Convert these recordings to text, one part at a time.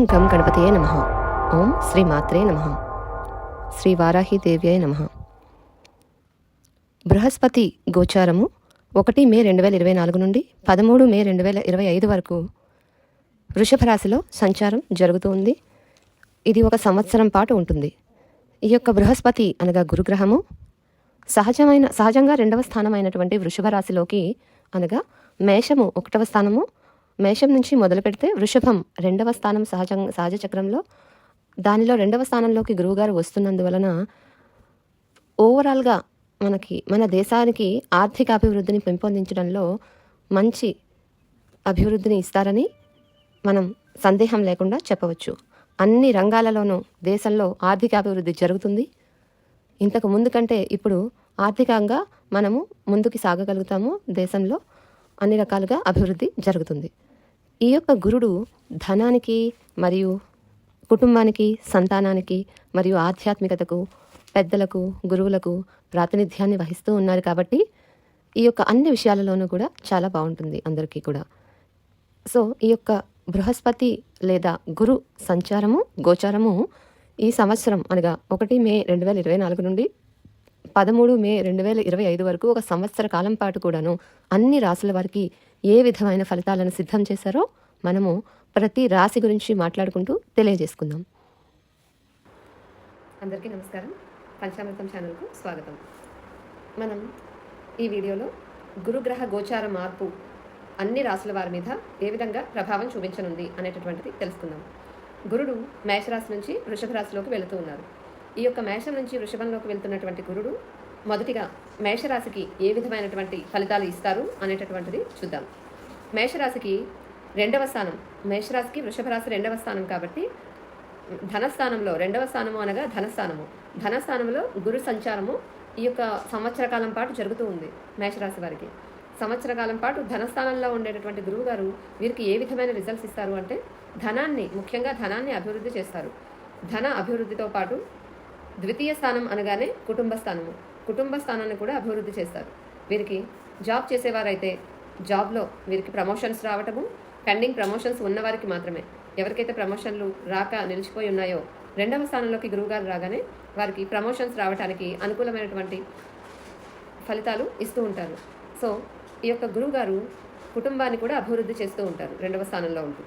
ఓం గం గణపతియే నమ. ఓం శ్రీ మాత్రే నమ. శ్రీ వారాహి దేవ్యే నమ. బృహస్పతి గోచారము ఒకటి మే రెండు వేల ఇరవై నాలుగు నుండి పదమూడు మే రెండు వేల ఇరవై ఐదు వరకు వృషభ రాశిలో సంచారం జరుగుతూ ఉంది ఇది ఒక సంవత్సరం పాటు ఉంటుంది. ఈ యొక్క బృహస్పతి అనగా గురుగ్రహము. సహజమైన సహజంగా రెండవ స్థానమైనటువంటి వృషభ రాశిలోకి అనగా మేషము ఒకటవ స్థానము మేషం నుంచి మొదలు పెడితే వృషభం రెండవ స్థానం సహజం సహజ చక్రంలో దానిలో రెండవ స్థానంలోకి గురువుగారు వస్తున్నందువలన ఓవరాల్గా మనకి మన దేశానికి ఆర్థిక అభివృద్ధిని పెంపొందించడంలో మంచి అభివృద్ధిని ఇస్తారని మనం సందేహం లేకుండా చెప్పవచ్చు. అన్ని రంగాలలోనూ దేశంలో ఆర్థిక అభివృద్ధి జరుగుతుంది. ఇంతకు ముందు కంటే ఇప్పుడు ఆర్థికంగా మనము ముందుకు సాగగలుగుతాము. దేశంలో అన్ని రకాలుగా అభివృద్ధి జరుగుతుంది. ఈ యొక్క గురుడు ధనానికి మరియు కుటుంబానికి సంతానానికి మరియు ఆధ్యాత్మికతకు పెద్దలకు గురువులకు ప్రాతినిధ్యాన్ని వహిస్తూ ఉన్నారు కాబట్టి ఈ యొక్క అన్ని విషయాలలోనూ కూడా చాలా బాగుంటుంది అందరికీ కూడా. సో ఈ యొక్క బృహస్పతి లేదా గురు సంచారము గోచారము ఈ సంవత్సరం అనగా ఒకటి మే రెండు వేల ఇరవై నాలుగు నుండి పదమూడు మే రెండు వేల ఇరవై ఐదు వరకు ఒక సంవత్సర కాలం పాటు కూడాను అన్ని రాసుల వారికి ఏ విధమైన ఫలితాలను సిద్ధం చేశారో మనము ప్రతి రాశి గురించి మాట్లాడుకుంటూ తెలియజేసుకుందాం. అందరికీ నమస్కారం. పంచామృతం ఛానల్కు స్వాగతం. మనం ఈ వీడియోలో గురుగ్రహ గోచార మార్పు అన్ని రాసుల వారి మీద ఏ విధంగా ప్రభావం చూపించనుంది అనేటటువంటిది తెలుసుకుందాం. గురుడు మేషరాశి నుంచి వృషభ రాశిలోకి వెళుతూ ఉన్నారు. ఈ యొక్క మేషం నుంచి వృషభంలోకి వెళ్తున్నటువంటి గురుడు మొదటిగా మేషరాశికి ఏ విధమైనటువంటి ఫలితాలు ఇస్తారు అనేటటువంటిది చూద్దాం. మేషరాశికి రెండవ స్థానం మేషరాశికి వృషభ రాశి రెండవ స్థానం కాబట్టి ధనస్థానంలో రెండవ స్థానము అనగా ధనస్థానము. ధనస్థానంలో గురు సంచారము ఈ యొక్క సంవత్సర కాలం పాటు జరుగుతూ ఉంది మేషరాశి వారికి. సంవత్సర కాలం పాటు ధనస్థానంలో ఉండేటటువంటి గురువు గారు వీరికి ఏ విధమైన రిజల్ట్స్ ఇస్తారు అంటే ధనాన్ని ముఖ్యంగా ధనాన్ని అభివృద్ధి చేస్తారు. ధన అభివృద్ధితో పాటు ద్వితీయ స్థానం అనగానే కుటుంబ స్థానము. కుటుంబ స్థానాన్ని కూడా అభివృద్ధి చేస్తారు. వీరికి జాబ్ చేసేవారైతే జాబ్లో వీరికి ప్రమోషన్స్ రావటము పెండింగ్ ప్రమోషన్స్ ఉన్నవారికి మాత్రమే. ఎవరికైతే ప్రమోషన్లు రాక నిలిచిపోయి ఉన్నాయో రెండవ స్థానంలోకి గురువుగారు రాగానే వారికి ప్రమోషన్స్ రావడానికి అనుకూలమైనటువంటి ఫలితాలు ఇస్తూ ఉంటారు. సో ఈ యొక్క గురువుగారు కుటుంబాన్ని కూడా అభివృద్ధి చేస్తూ ఉంటారు రెండవ స్థానంలో ఉంటూ.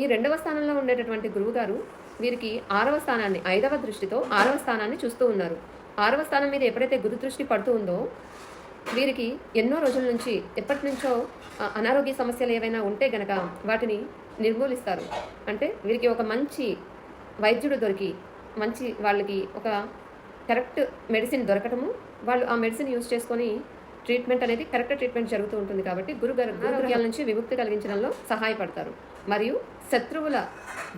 ఈ రెండవ స్థానంలో ఉండేటటువంటి గురువుగారు వీరికి ఆరవ స్థానాన్ని ఐదవ దృష్టితో ఆరవ స్థానాన్ని చూస్తూ ఉన్నారు. ఆరవ స్థానం మీద ఎప్పుడైతే గురు దృష్టి పడుతూ ఉందో వీరికి ఎన్నో రోజుల నుంచి ఎప్పటి నుంచో అనారోగ్య సమస్యలు ఏవైనా ఉంటే గనక వాటిని నిర్మూలిస్తారు. అంటే వీరికి ఒక మంచి వైద్యుడు దొరికి మంచి వాళ్ళకి ఒక కరెక్ట్ మెడిసిన్ దొరకటము వాళ్ళు ఆ మెడిసిన్ యూజ్ చేసుకొని ట్రీట్మెంట్ అనేది కరెక్ట్ ట్రీట్మెంట్ జరుగుతూ ఉంటుంది కాబట్టి గురుగారు గురుగ్రహాల నుంచి విముక్తి కలిగించడంలో సహాయపడతారు. మరియు శత్రువుల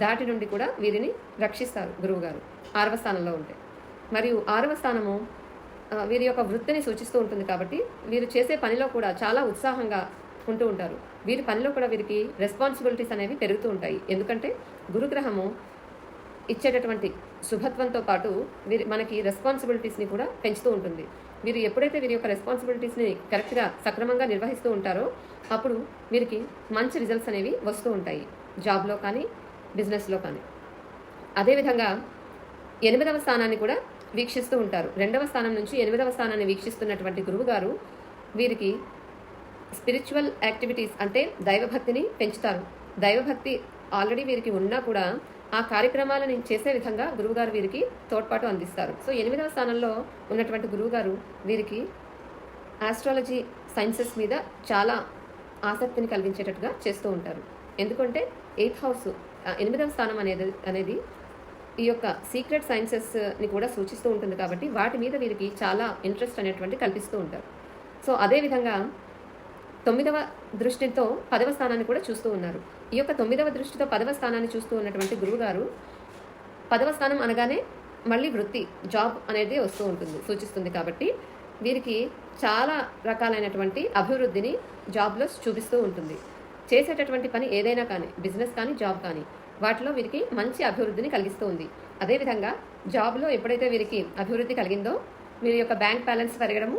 దాటి నుండి కూడా వీరిని రక్షిస్తారు గురువుగారు ఆరవ స్థానంలో ఉంటే. మరియు ఆరవ స్థానము వీరి యొక్క వృత్తిని సూచిస్తూ ఉంటుంది కాబట్టి వీరు చేసే పనిలో కూడా చాలా ఉత్సాహంగా ఉంటూ ఉంటారు. వీరి పనిలో కూడా వీరికి రెస్పాన్సిబిలిటీస్ అనేవి పెరుగుతూ ఉంటాయి. ఎందుకంటే గురుగ్రహము ఇచ్చేటటువంటి శుభత్వంతో పాటు వీరి మనకి రెస్పాన్సిబిలిటీస్ని కూడా పెంచుతూ ఉంటుంది. వీరు ఎప్పుడైతే వీరి యొక్క రెస్పాన్సిబిలిటీస్ని కరెక్ట్గా సక్రమంగా నిర్వహిస్తూ ఉంటారో అప్పుడు వీరికి మంచి రిజల్ట్స్ అనేవి వస్తూ ఉంటాయి. జాబ్లో కానీ బిజినెస్లో కానీ. అదేవిధంగా ఎనిమిదవ స్థానాన్ని కూడా వీక్షిస్తూ ఉంటారు. రెండవ స్థానం నుంచి ఎనిమిదవ స్థానాన్ని వీక్షిస్తున్నటువంటి గురువు గారు వీరికి స్పిరిచువల్ యాక్టివిటీస్ అంటే దైవభక్తిని పెంచుతారు. దైవభక్తి ఆల్రెడీ వీరికి ఉన్నా కూడా ఆ కార్యక్రమాలను చేసే విధంగా గురువుగారు వీరికి తోడ్పాటు అందిస్తారు. సో ఎనిమిదవ స్థానంలో ఉన్నటువంటి గురువుగారు వీరికి ఆస్ట్రాలజీ సైన్సెస్ మీద చాలా ఆసక్తిని కలిగించేటట్టుగా చేస్తూ ఉంటారు. ఎందుకంటే ఎయిత్ హౌస్ ఎనిమిదవ స్థానం అనేది అనేది ఈ యొక్క సీక్రెట్ సైన్సెస్ని కూడా సూచిస్తూ ఉంటుంది కాబట్టి వాటి మీద వీరికి చాలా ఇంట్రెస్ట్ అనేటువంటి కల్పిస్తూ ఉంటారు. సో అదేవిధంగా తొమ్మిదవ దృష్టితో పదవ స్థానాన్ని కూడా చూస్తూ ఉన్నారు. ఈ యొక్క తొమ్మిదవ దృష్టితో పదవ స్థానాన్ని చూస్తూ ఉన్నటువంటి గురువుగారు పదవ స్థానం అనగానే మళ్ళీ వృత్తి జాబ్ అనేది వస్తూ ఉంటుంది సూచిస్తుంది కాబట్టి వీరికి చాలా రకాలైనటువంటి అభివృద్ధిని జాబ్లో చూపిస్తూ ఉంటుంది. చేసేటటువంటి పని ఏదైనా కానీ బిజినెస్ కానీ జాబ్ కానీ వాటిలో వీరికి మంచి అభివృద్ధిని కలిగిస్తూ ఉంది అదేవిధంగా జాబ్లో ఎప్పుడైతే వీరికి అభివృద్ధి కలిగిందో వీరి యొక్క బ్యాంక్ బ్యాలెన్స్ పెరగడము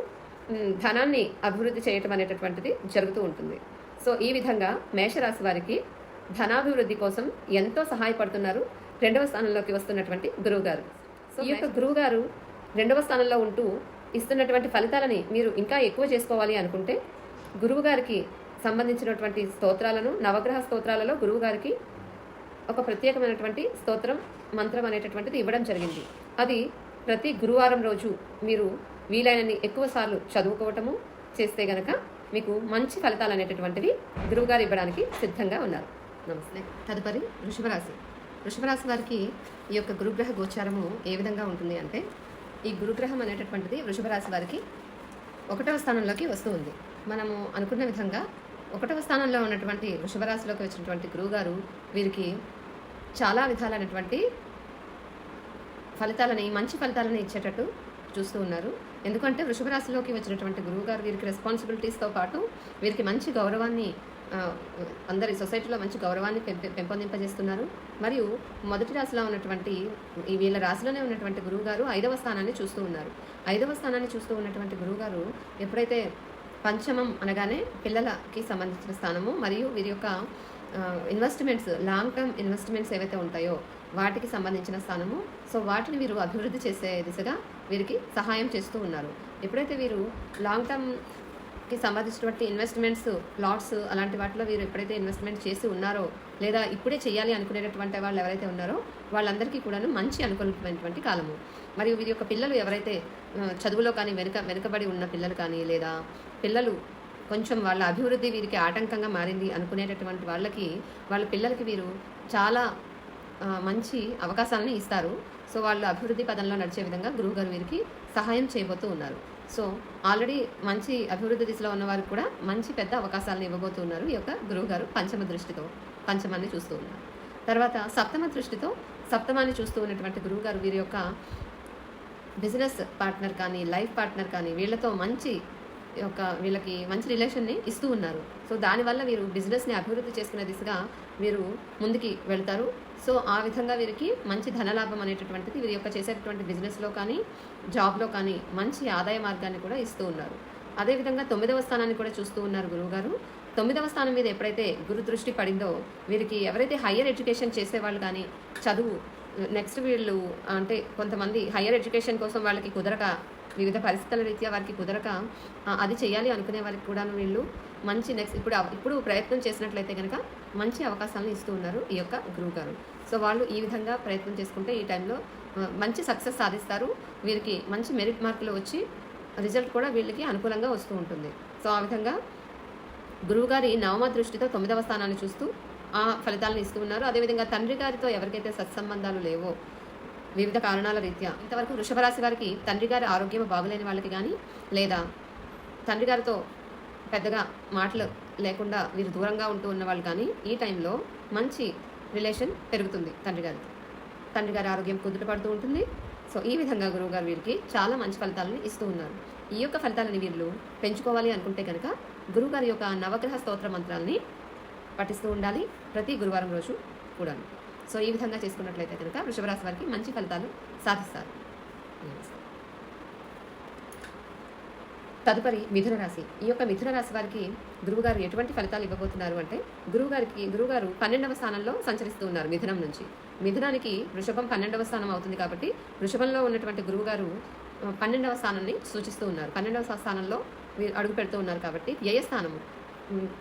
ధనాన్ని అభివృద్ధి చేయటం అనేటటువంటిది జరుగుతూ ఉంటుంది. సో ఈ విధంగా మేషరాశి వారికి ధనాభివృద్ధి కోసం ఎంతో సహాయపడుతున్నారు రెండవ స్థానంలోకి వస్తున్నటువంటి గురువు గారు ఈ యొక్క గురువు గారు రెండవ స్థానంలో ఉంటూ ఇస్తున్నటువంటి ఫలితాలని మీరు ఇంకా ఎక్కువ చేసుకోవాలి అనుకుంటే గురువుగారికి సంబంధించినటువంటి స్తోత్రాలను నవగ్రహ స్తోత్రాలలో గురువుగారికి ఒక ప్రత్యేకమైనటువంటి స్తోత్రం మంత్రం అనేటటువంటిది ఇవ్వడం జరిగింది. అది ప్రతి గురువారం రోజు మీరు వీలైనన్ని ఎక్కువ సార్లు చదువుకోవటము చేస్తే గనక మీకు మంచి ఫలితాలు అనేటటువంటివి గురువుగారు ఇవ్వడానికి సిద్ధంగా ఉన్నారు. నమస్తే. తదుపరి వృషభరాశి. వృషభరాశి వారికి ఈ యొక్క గురుగ్రహ గోచారము ఏ విధంగా ఉంటుంది అంటే ఈ గురుగ్రహం అనేటటువంటిది వృషభరాశి వారికి ఒకటవ స్థానంలోకి వస్తూ ఉంది. మనము అనుకున్న విధంగా ఒకటవ స్థానంలో ఉన్నటువంటి వృషభరాశిలోకి వచ్చినటువంటి గురువుగారు వీరికి చాలా విధాలైనటువంటి ఫలితాలని మంచి ఫలితాలని ఇచ్చేటట్టు చూస్తూ ఉన్నారు. ఎందుకంటే వృషభ రాశిలోకి వచ్చినటువంటి గురువు గారు వీరికి రెస్పాన్సిబిలిటీస్తో పాటు వీరికి మంచి గౌరవాన్ని అందరి సొసైటీలో మంచి గౌరవాన్ని పెంపొందింపజేస్తున్నారు. మరియు మొదటి రాశిలో ఉన్నటువంటి ఈ వీళ్ళ రాశిలోనే ఉన్నటువంటి గురువు గారు ఐదవ స్థానాన్ని చూస్తూ ఉన్నారు. ఐదవ స్థానాన్ని చూస్తూ ఉన్నటువంటి గురువుగారు ఎప్పుడైతే పంచమం అనగానే పిల్లలకి సంబంధించిన స్థానము మరియు వీరి యొక్క ఇన్వెస్ట్మెంట్స్ లాంగ్ టర్మ్ ఇన్వెస్ట్మెంట్స్ ఏవైతే ఉంటాయో వాటికి సంబంధించిన స్థానము సో వాటిని వీరు అభివృద్ధి చేసే దిశగా వీరికి సహాయం చేస్తూ ఉన్నారు. ఎప్పుడైతే వీరు లాంగ్ టర్మ్కి సంబంధించినటువంటి ఇన్వెస్ట్మెంట్స్ ప్లాట్స్ అలాంటి వాటిలో వీరు ఎప్పుడైతే ఇన్వెస్ట్మెంట్ చేసి ఉన్నారో లేదా ఇప్పుడే చేయాలి అనుకునేటటువంటి వాళ్ళు ఎవరైతే ఉన్నారో వాళ్ళందరికీ కూడాను మంచి అనుకూలమైనటువంటి కాలము. మరియు వీరి యొక్క పిల్లలు ఎవరైతే చదువులో కానీ వెనుక వెనుకబడి ఉన్న పిల్లలు కానీ లేదా పిల్లలు కొంచెం వాళ్ళ అభివృద్ధి వీరికి ఆటంకంగా మారింది అనుకునేటటువంటి వాళ్ళకి వాళ్ళ పిల్లలకి వీరు చాలా మంచి అవకాశాలను ఇస్తారు. సో వాళ్ళు అభివృద్ధి పదంలో నడిచే విధంగా గురువుగారు వీరికి సహాయం చేయబోతూ ఉన్నారు. సో ఆల్రెడీ మంచి అభివృద్ధి దిశలో ఉన్నవారికి కూడా మంచి పెద్ద అవకాశాలను ఇవ్వబోతూ ఉన్నారు ఈ యొక్క గురువుగారు పంచమ దృష్టితో పంచమాన్ని చూస్తూ ఉన్నారు. తర్వాత సప్తమ దృష్టితో సప్తమాన్ని చూస్తూ ఉన్నటువంటి గురువుగారు వీరి యొక్క బిజినెస్ పార్ట్నర్ కానీ లైఫ్ పార్ట్నర్ కానీ వీళ్ళతో మంచి ఒక వీళ్ళకి మంచి రిలేషన్ని ఇస్తూ ఉన్నారు. సో దానివల్ల వీరు బిజినెస్ని అభివృద్ధి చేసుకునే దిశగా వీరు ముందుకి వెళ్తారు. సో ఆ విధంగా వీరికి మంచి ధనలాభం అనేటటువంటిది వీరి యొక్క చేసేటటువంటి బిజినెస్లో కానీ జాబ్లో కానీ మంచి ఆదాయ మార్గాన్ని కూడా ఇస్తూ ఉన్నారు. అదేవిధంగా తొమ్మిదవ స్థానాన్ని కూడా చూస్తూ ఉన్నారు గురువుగారు. తొమ్మిదవ స్థానం మీద ఎప్పుడైతే గురు దృష్టి పడిందో వీరికి ఎవరైతే హయ్యర్ ఎడ్యుకేషన్ చేసేవాళ్ళు కానీ చదువు నెక్స్ట్ వీళ్ళు అంటే కొంతమంది హయ్యర్ ఎడ్యుకేషన్ కోసం వాళ్ళకి కుదరక వివిధ పరిస్థితుల రీత్యా వారికి కుదరక అది చేయాలి అనుకునే వారికి కూడా వీళ్ళు మంచి నెక్స్ట్ ఇప్పుడు ఇప్పుడు ప్రయత్నం చేసినట్లయితే కనుక మంచి అవకాశాలను ఇస్తూ ఉన్నారు ఈ యొక్క గురువు గారు. సో వాళ్ళు ఈ విధంగా ప్రయత్నం చేసుకుంటే ఈ టైంలో మంచి సక్సెస్ సాధిస్తారు. వీరికి మంచి మెరిట్ మార్కులు వచ్చి రిజల్ట్ కూడా వీళ్ళకి అనుకూలంగా వస్తూ ఉంటుంది. సో ఆ విధంగా గురువుగారి నవమ దృష్టితో తొమ్మిదవ స్థానాన్ని చూస్తూ ఆ ఫలితాలను ఇస్తూ ఉన్నారు. అదేవిధంగా తండ్రి గారితో ఎవరికైతే సత్సంబంధాలు లేవో వివిధ కారణాల రీత్యా. ఇంతవరకు వృషభ రాశి వారికి తండ్రి గారి ఆరోగ్యం బాగులేని వాళ్ళకి కానీ లేదా తండ్రి గారితో పెద్దగా మాటలు లేకుండా వీరు దూరంగా ఉంటూ ఉన్న వాళ్ళు కానీ ఈ టైంలో మంచి రిలేషన్ పెరుగుతుంది తండ్రి గారితో. తండ్రి గారి ఆరోగ్యం కుదుట పడుతూ ఉంటుంది. సో ఈ విధంగా గురువు గారు వీరికి చాలా మంచి ఫలితాలను ఇస్తూ ఉన్నారు. ఈ యొక్క ఫలితాలని వీళ్ళు పెంచుకోవాలి అనుకుంటే కనుక గురువుగారి యొక్క నవగ్రహ స్తోత్ర మంత్రాలని పఠిస్తూ ఉండాలి. ప్రతి గురువారం రోజు కూడా సో ఈ విధంగా చేసుకున్నట్లయితే కనుక వృషభరాశి వారికి మంచి ఫలితాలు సాధిస్తారు. తదుపరి మిథున రాశి. ఈ యొక్క మిథున రాశి వారికి గురువుగారు ఎటువంటి ఫలితాలు ఇవ్వబోతున్నారు అంటే గురువుగారికి గురువుగారు పన్నెండవ స్థానంలో సంచరిస్తూ ఉన్నారు మిథునం నుంచి. మిథునానికి వృషభం పన్నెండవ స్థానం అవుతుంది కాబట్టి వృషభంలో ఉన్నటువంటి గురువుగారు పన్నెండవ స్థానాన్ని సూచిస్తూ ఉన్నారు. పన్నెండవ స్థానంలో అడుగు పెడుతూ ఉన్నారు కాబట్టి వ్యయస్థానము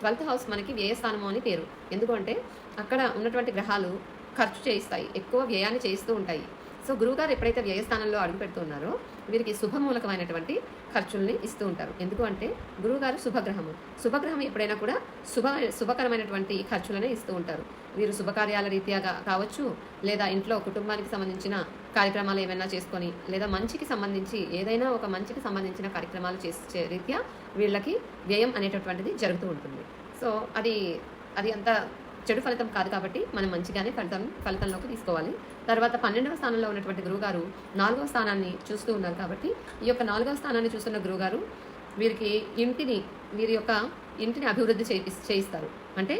ట్వెల్త్ హౌస్ మనకి వ్యయస్థానము అని పేరు. ఎందుకంటే అక్కడ ఉన్నటువంటి గ్రహాలు ఖర్చు చేయిస్తాయి ఎక్కువ వ్యయాన్ని చేయిస్తూ ఉంటాయి. సో గురువుగారు ఎప్పుడైతే వ్యయస్థానంలో అడుగు పెడుతున్నారో వీరికి శుభమూలకమైనటువంటి ఖర్చుల్ని ఇస్తూ ఉంటారు. ఎందుకు అంటే గురువుగారు శుభగ్రహము. శుభగ్రహం ఎప్పుడైనా కూడా శుభ శుభకరమైనటువంటి ఖర్చులనే ఇస్తూ ఉంటారు. వీరు శుభకార్యాల రీత్యా కావచ్చు లేదా ఇంట్లో కుటుంబానికి సంబంధించిన కార్యక్రమాలు ఏమైనా చేసుకొని లేదా మంచికి సంబంధించి ఏదైనా ఒక మంచికి సంబంధించిన కార్యక్రమాలు చేసే రీత్యా వీళ్ళకి వ్యయం అనేటటువంటిది జరుగుతూ ఉంటుంది. సో అది అది అంత చెడు ఫలితం కాదు కాబట్టి మనం మంచిగానే ఫలితం ఫలితంలోకి తీసుకోవాలి. తర్వాత పన్నెండవ స్థానంలో ఉన్నటువంటి గురువుగారు నాలుగవ స్థానాన్ని చూస్తూ ఉన్నారు కాబట్టి ఈ యొక్క నాలుగవ స్థానాన్ని చూస్తున్న గురువుగారు వీరికి ఇంటిని వీరి యొక్క ఇంటిని అభివృద్ధి చేయి చేయిస్తారు. అంటే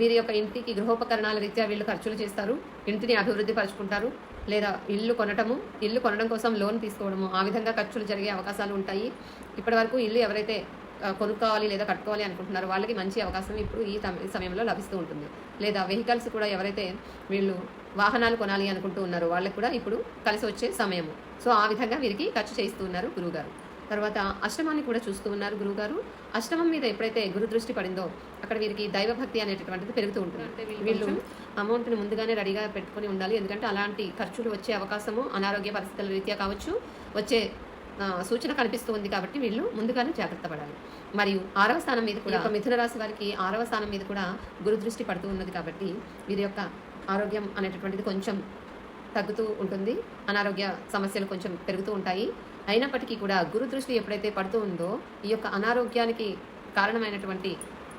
వీరి యొక్క ఇంటికి గృహోపకరణాల రీత్యా వీళ్ళు ఖర్చులు చేస్తారు ఇంటిని అభివృద్ధి పరుచుకుంటారు లేదా ఇల్లు కొనటము ఇల్లు కొనడం కోసం లోన్ తీసుకోవడము ఆ విధంగా ఖర్చులు జరిగే అవకాశాలు ఉంటాయి. ఇప్పటివరకు ఇల్లు ఎవరైతే కొనుక్కోవాలి లేదా కట్టుకోవాలి అనుకుంటున్నారో వాళ్ళకి మంచి అవకాశం ఇప్పుడు ఈ సమయంలో లభిస్తూ ఉంటుంది. లేదా వెహికల్స్ కూడా ఎవరైతే వీళ్ళు వాహనాలు కొనాలి అనుకుంటూ ఉన్నారో వాళ్ళకి కూడా ఇప్పుడు కలిసి వచ్చే సమయము. సో ఆ విధంగా వీరికి ఖర్చు చేస్తూ ఉన్నారు గురువుగారు. తర్వాత అష్టమాన్ని కూడా చూస్తూ ఉన్నారు గురువుగారు. అష్టమం మీద ఎప్పుడైతే గురు దృష్టి పడిందో అక్కడ వీరికి దైవభక్తి అనేటటువంటిది పెరుగుతూ ఉంటుంది. వీళ్ళు అమౌంట్ని ముందుగానే రెడీగా పెట్టుకొని ఉండాలి. ఎందుకంటే అలాంటి ఖర్చులు వచ్చే అవకాశము అనారోగ్య పరిస్థితుల రీత్యా కావచ్చు వచ్చే సూచన కనిపిస్తుంది కాబట్టి వీళ్ళు ముందుగానే జాగ్రత్త పడాలి. మరియు ఆరవ స్థానం మీద కూడా ఒక మిథున రాశి వారికి ఆరవ స్థానం మీద కూడా గురు దృష్టి పడుతూ ఉన్నది కాబట్టి వీరి యొక్క ఆరోగ్యం అనేటటువంటిది కొంచెం తగ్గుతూ ఉంటుంది. అనారోగ్య సమస్యలు కొంచెం పెరుగుతూ ఉంటాయి. అయినప్పటికీ కూడా గురు దృష్టి ఎప్పుడైతే పడుతూ ఉందో ఈ యొక్క అనారోగ్యానికి కారణమైనటువంటి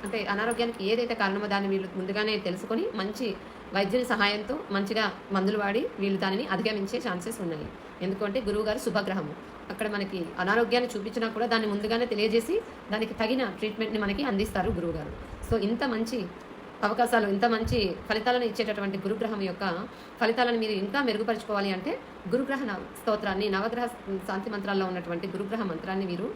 అంటే అనారోగ్యానికి ఏదైతే కారణమో దాన్ని వీళ్ళు ముందుగానే తెలుసుకొని మంచి వైద్యుని సహాయంతో మంచిగా మందులు వాడి వీళ్ళు దానిని అధిగమించే ఛాన్సెస్ ఉన్నాయి. ఎందుకంటే గురువుగారు శుభగ్రహము. అక్కడ మనకి అనారోగ్యాన్ని చూపించినా కూడా దాన్ని ముందుగానే తెలియజేసి దానికి తగిన ట్రీట్మెంట్ని మనకి అందిస్తారు గురువుగారు. సో ఇంత మంచి అవకాశాలు ఇంత మంచి ఫలితాలను ఇచ్చేటటువంటి గురుగ్రహం యొక్క ఫలితాలను మీరు ఇంకా మెరుగుపరుచుకోవాలి అంటే గురుగ్రహ స్తోత్రాన్ని నవగ్రహ శాంతి మంత్రాల్లో ఉన్నటువంటి గురుగ్రహ మంత్రాన్ని మీరు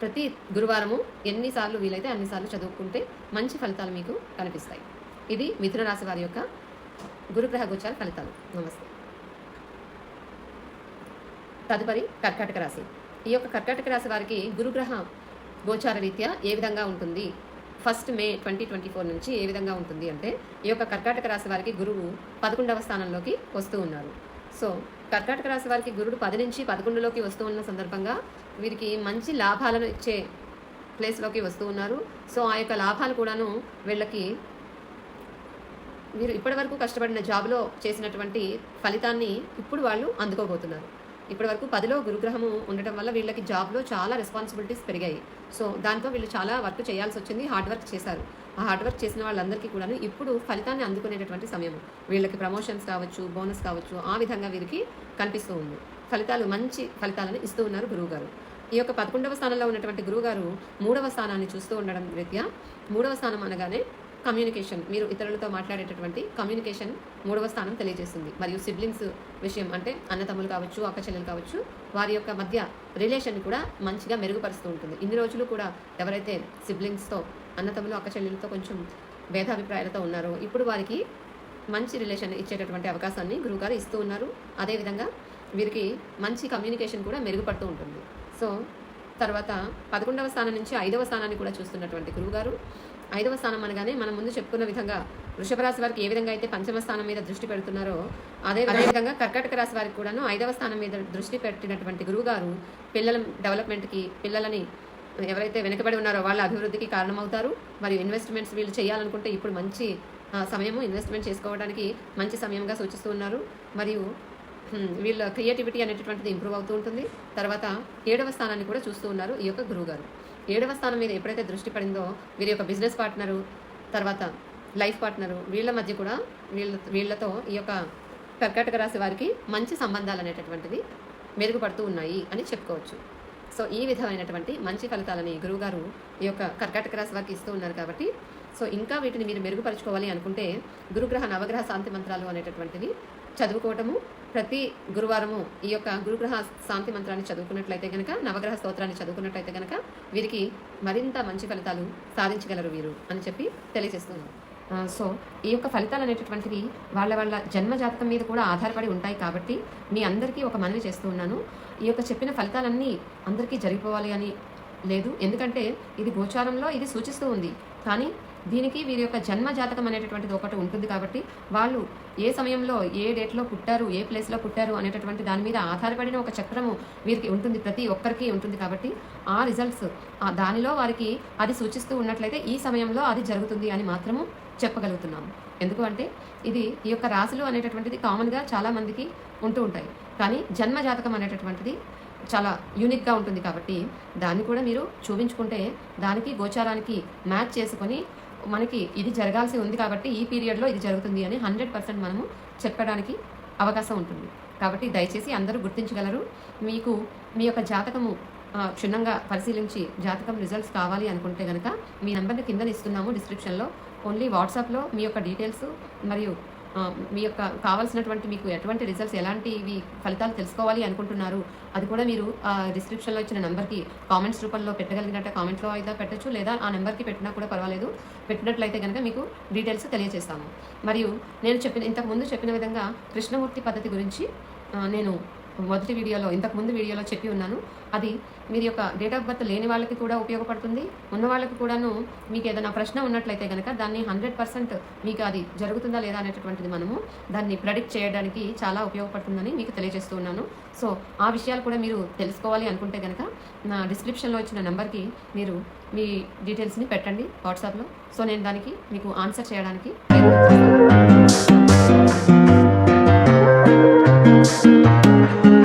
ప్రతి గురువారము ఎన్నిసార్లు వీలైతే అన్నిసార్లు చదువుకుంటే మంచి ఫలితాలు మీకు కనిపిస్తాయి. ఇది మిథున రాశి వారి యొక్క గురుగ్రహ గోచార ఫలితాలు. నమస్తే. తదుపరి కర్కాటక రాశి. ఈ యొక్క కర్కాటక రాశి వారికి గురుగ్రహ గోచార రీత్యా ఏ విధంగా ఉంటుంది? First May twenty twenty four నుంచి ఏ విధంగా ఉంటుంది అంటే ఈ యొక్క కర్కాటక రాశి వారికి గురువు పదకొండవ స్థానంలోకి వస్తూ ఉన్నారు. సో కర్కాటక రాశి వారికి గురుడు పది నుంచి పదకొండులోకి వస్తూ ఉన్న సందర్భంగా వీరికి మంచి లాభాలను ఇచ్చే ప్లేస్లోకి వస్తూ ఉన్నారు. సో ఆ యొక్క లాభాలు కూడాను వీళ్ళకి వీరు ఇప్పటివరకు కష్టపడిన జాబ్లో చేసినటువంటి ఫలితాన్ని ఇప్పుడు వాళ్ళు అందుకోబోతున్నారు. ఇప్పటి వరకు పదిలో గురుగ్రహము ఉండటం వల్ల వీళ్ళకి జాబ్లో చాలా రెస్పాన్సిబిలిటీస్ పెరిగాయి. సో దాంతో వీళ్ళు చాలా వర్క్ చేయాల్సి వచ్చింది. హార్డ్ వర్క్ చేశారు. ఆ హార్డ్ వర్క్ చేసిన వాళ్ళందరికీ కూడాను ఇప్పుడు ఫలితాన్ని అందుకునేటటువంటి సమయం. వీళ్ళకి ప్రమోషన్స్ కావచ్చు బోనస్ కావచ్చు ఆ విధంగా వీరికి కనిపిస్తూ ఉంది. ఫలితాలు మంచి ఫలితాలను ఇస్తూ ఉన్నారు గురువుగారు. ఈ యొక్క పదకొండవ స్థానంలో ఉన్నటువంటి గురువుగారు మూడవ స్థానాన్ని చూస్తూ ఉండడం రీత్యా మూడవ స్థానం అనగానే కమ్యూనికేషన్ మీరు ఇతరులతో మాట్లాడేటటువంటి కమ్యూనికేషన్ మూడవ స్థానం తెలియజేస్తుంది. మరియు సిబ్లింగ్స్ విషయం అంటే అన్నతమ్ములు కావచ్చు అక్క చెల్లెలు కావచ్చు వారి యొక్క మధ్య రిలేషన్ కూడా మంచిగా మెరుగుపరుస్తూ ఉంటుంది. ఇన్ని రోజులు కూడా ఎవరైతే సిబ్లింగ్స్తో అన్నతమ్ములు అక్క చెల్లెలతో కొంచెం భేదాభిప్రాయాలతో ఉన్నారో ఇప్పుడు వారికి మంచి రిలేషన్ ఇచ్చేటటువంటి అవకాశాన్ని గురువుగారు ఇస్తూ ఉన్నారు. అదేవిధంగా వీరికి మంచి కమ్యూనికేషన్ కూడా మెరుగుపడుతూ ఉంటుంది. సో తర్వాత పదకొండవ స్థానం నుంచి ఐదవ స్థానాన్ని కూడా చూస్తున్నటువంటి గురువుగారు ఐదవ స్థానం అనగానే మనం ముందు చెప్పుకున్న విధంగా వృషభ రాశి వారికి ఏ విధంగా అయితే పంచమ స్థానం మీద దృష్టి పెడుతున్నారో అదే అదేవిధంగా కర్కాటక రాశి వారికి కూడాను ఐదవ స్థానం మీద దృష్టి పెట్టినటువంటి గురువుగారు పిల్లల డెవలప్మెంట్కి పిల్లలని ఎవరైతే వెనుకబడి ఉన్నారో వాళ్ళ అభివృద్ధికి కారణమవుతారు. మరియు ఇన్వెస్ట్మెంట్స్ వీళ్ళు చేయాలనుకుంటే ఇప్పుడు మంచి సమయము ఇన్వెస్ట్మెంట్ చేసుకోవడానికి మంచి సమయంగా సూచిస్తూ ఉన్నారు. మరియు వీళ్ళ క్రియేటివిటీ అనేటటువంటిది ఇంప్రూవ్ అవుతూ ఉంటుంది. తర్వాత ఏడవ స్థానాన్ని కూడా చూస్తూ ఉన్నారు ఈ యొక్క గురువుగారు. ఏడవ స్థానం మీద ఎప్పుడైతే దృష్టి పడిందో వీరి యొక్క బిజినెస్ పార్ట్నరు తర్వాత లైఫ్ పార్ట్నరు వీళ్ళ మధ్య కూడా వీళ్ళ వీళ్ళతో ఈ యొక్క కర్కాటక రాశి వారికి మంచి సంబంధాలు అనేటటువంటివి మెరుగుపడుతూ ఉన్నాయి అని చెప్పుకోవచ్చు. సో ఈ విధమైనటువంటి మంచి ఫలితాలని గురువుగారు ఈ యొక్క కర్కాటక రాశి వారికి ఇస్తూ ఉన్నారు కాబట్టి సో ఇంకా వీటిని మీరు మెరుగుపరుచుకోవాలి అనుకుంటే గురుగ్రహ నవగ్రహ శాంతి మంత్రాలు అనేటటువంటివి చదువుకోవటము ప్రతి గురువారము ఈ యొక్క గురుగ్రహ శాంతి మంత్రాన్ని చదువుకున్నట్లయితే కనుక నవగ్రహ స్తోత్రాన్ని చదువుకున్నట్లయితే కనుక వీరికి మరింత మంచి ఫలితాలు సాధించగలరు వీరు అని చెప్పి తెలియజేస్తున్నారు సో ఈ యొక్క ఫలితాలు అనేటటువంటివి వాళ్ళ వాళ్ళ జన్మ జాతకం మీద కూడా ఆధారపడి ఉంటాయి కాబట్టి మీ అందరికీ ఒక మనవి చేస్తూ ఉన్నాను. ఈ యొక్క చెప్పిన ఫలితాలన్నీ అందరికీ జరిగిపోవాలి అని లేదు. ఎందుకంటే ఇది గోచారంలో ఇది సూచిస్తూ ఉంది. కానీ దీనికి వీరి యొక్క జన్మ జాతకం అనేటటువంటిది ఒకటి ఉంటుంది కాబట్టి వాళ్ళు ఏ సమయంలో ఏ డేట్లో పుట్టారు ఏ ప్లేస్లో పుట్టారు అనేటటువంటి దాని మీద ఆధారపడిన ఒక చక్రము వీరికి ఉంటుంది ప్రతి ఒక్కరికి ఉంటుంది కాబట్టి ఆ రిజల్ట్స్ ఆ దానిలో వారికి అది సూచిస్తూ ఉన్నట్లయితే ఈ సమయంలో అది జరుగుతుంది అని మాత్రము చెప్పగలుగుతున్నాము. ఎందుకు అంటే ఇది ఈ యొక్క రాశులు అనేటటువంటిది కామన్గా చాలామందికి ఉంటూ ఉంటాయి. కానీ జన్మ జాతకం అనేటటువంటిది చాలా యూనిక్గా ఉంటుంది కాబట్టి దాన్ని కూడా మీరు చూపించుకుంటే దానికి గోచారానికి మ్యాచ్ చేసుకొని మనకి ఇది జరగాల్సి ఉంది కాబట్టి ఈ పీరియడ్లో ఇది జరుగుతుంది అని హండ్రెడ్ పర్సెంట్ మనము చెప్పడానికి అవకాశం ఉంటుంది. కాబట్టి దయచేసి అందరూ గుర్తించగలరు. మీకు మీ యొక్క జాతకము క్షుణ్ణంగా పరిశీలించి జాతకం రిజల్ట్స్ కావాలి అనుకుంటే కనుక మీ నెంబర్ని కింద ఇస్తున్నాము డిస్క్రిప్షన్లో. ఓన్లీ వాట్సాప్లో మీ యొక్క డీటెయిల్స్ మరియు మీ యొక్క కావాల్సినటువంటి మీకు ఎటువంటి రిజల్ట్స్ ఎలాంటివి ఫలితాలు తెలుసుకోవాలి అనుకుంటున్నారు అది కూడా మీరు ఆ డిస్క్రిప్షన్లో ఇచ్చిన నెంబర్కి కామెంట్స్ రూపంలో పెట్టగలిగినట్టే కామెంట్లో అయితే పెట్టచ్చు లేదా ఆ నెంబర్కి పెట్టినా కూడా పర్వాలేదు. పెట్టినట్లయితే కనుక మీకు డీటెయిల్స్ తెలియజేస్తాము మరియు నేను చెప్పిన ఇంతకుముందు చెప్పిన విధంగా కృష్ణమూర్తి పద్ధతి గురించి నేను మొదటి వీడియోలో ఇంతకు ముందు వీడియోలో చెప్పి ఉన్నాను. అది మీరు యొక్క డేట్ ఆఫ్ బర్త్ లేని వాళ్ళకి కూడా ఉపయోగపడుతుంది. ఉన్న వాళ్ళకి కూడాను మీకు ఏదైనా ప్రశ్న ఉన్నట్లయితే కనుక దాన్ని హండ్రెడ్ పర్సెంట్ మీకు అది జరుగుతుందా లేదా అనేటటువంటిది మనము దాన్ని ప్రెడిక్ట్ చేయడానికి చాలా ఉపయోగపడుతుందని మీకు తెలియజేస్తూ ఉన్నాను. సో ఆ విషయాలు కూడా మీరు తెలుసుకోవాలి అనుకుంటే కనుక నా డిస్క్రిప్షన్లో ఇచ్చిన నెంబర్కి మీరు మీ డీటెయిల్స్ని పెట్టండి వాట్సాప్లో. సో నేను దానికి మీకు ఆన్సర్ చేయడానికి ప్రయత్నం చేస్తాను.